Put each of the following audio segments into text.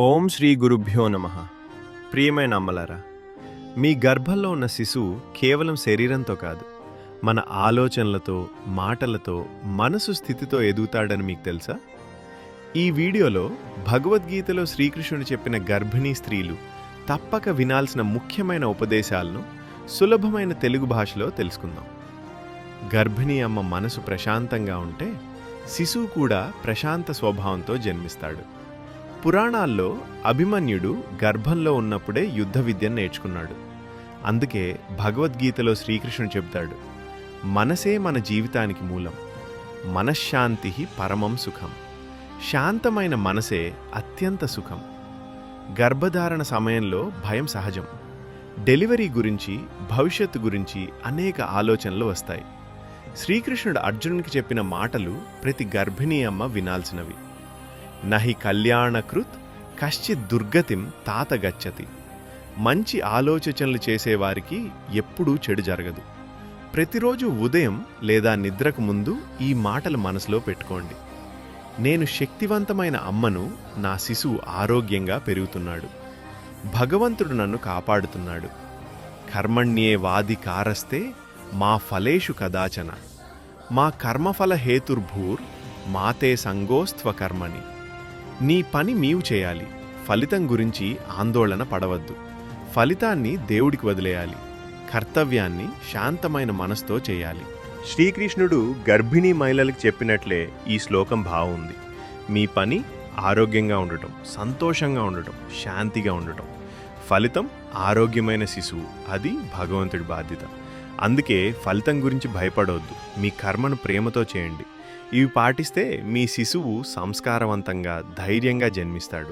ఓం శ్రీ గురుభ్యో నమ. ప్రియమైన అమ్మలారా మీ గర్భంలో ఉన్న శిశువు కేవలం శరీరంతో కాదు మన ఆలోచనలతో మాటలతో మనసు స్థితితో ఎదుగుతాడని మీకు తెలుసా? ఈ వీడియోలో భగవద్గీతలో శ్రీకృష్ణుడు చెప్పిన గర్భిణీ స్త్రీలు తప్పక వినాల్సిన ముఖ్యమైన ఉపదేశాలను సులభమైన తెలుగు భాషలో తెలుసుకుందాం. గర్భిణీ అమ్మ మనసు ప్రశాంతంగా ఉంటే శిశువు కూడా ప్రశాంత స్వభావంతో జన్మిస్తాడు. పురాణాల్లో అభిమన్యుడు గర్భంలో ఉన్నప్పుడే యుద్ధ విద్యను నేర్చుకున్నాడు. అందుకే భగవద్గీతలో శ్రీకృష్ణుడు చెబుతాడు మనసే మన జీవితానికి మూలం మనశ్శాంతి పరమం సుఖం. శాంతమైన మనసే అత్యంత సుఖం. గర్భధారణ సమయంలో భయం సహజం. డెలివరీ గురించి భవిష్యత్తు గురించి అనేక ఆలోచనలు వస్తాయి. శ్రీకృష్ణుడు అర్జునునికి చెప్పిన మాటలు ప్రతి గర్భిణీ అమ్మ వినాల్సినవి. నహి కళ్యాణకృత్ కశ్చిత్ దుర్గతిం తాత గచ్చతి. మంచి ఆలోచనలు చేసేవారికి ఎప్పుడూ చెడు జరగదు. ప్రతిరోజు ఉదయం లేదా నిద్రకు ముందు ఈ మాటలు మనసులో పెట్టుకోండి. నేను శక్తివంతమైన అమ్మను నా శిశువు ఆరోగ్యంగా పెరుగుతున్నాడు. భగవంతుడు నన్ను కాపాడుతున్నాడు. కర్మణ్యే వాది కారస్తే మా ఫలేషు కదాచన. మా కర్మఫల హేతుర్భూర్ మాతే సంగోస్త్వ కర్మని నీ పని నీవు చేయాలి. ఫలితం గురించి ఆందోళన పడవద్దు. ఫలితాన్ని దేవుడికి వదిలేయాలి. కర్తవ్యాన్ని శాంతమైన మనసుతో చేయాలి. శ్రీకృష్ణుడు గర్భిణీ మహిళలకు చెప్పినట్లే ఈ శ్లోకం బాగుంది మీ పని ఆరోగ్యంగా ఉండటం సంతోషంగా ఉండటం శాంతిగా ఉండటం. ఫలితం ఆరోగ్యమైన శిశువు. అది భగవంతుడి బాధ్యత. అందుకే ఫలితం గురించి భయపడవద్దు. మీ కర్మను ప్రేమతో చేయండి. ఇవి పాటిస్తే మీ శిశువు సంస్కారవంతంగా ధైర్యంగా జన్మిస్తాడు.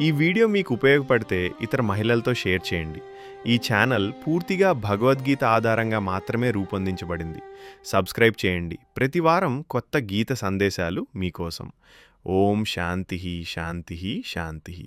ఈ వీడియో మీకు ఉపయోగపడితే ఇతర మహిళలతో షేర్ చేయండి. ఈ ఛానల్ పూర్తిగా భగవద్గీత ఆధారంగా మాత్రమే రూపొందించబడింది. సబ్స్క్రైబ్ చేయండి. ప్రతి వారం కొత్త గీత సందేశాలు మీకోసం. ఓం శాంతి శాంతి శాంతి.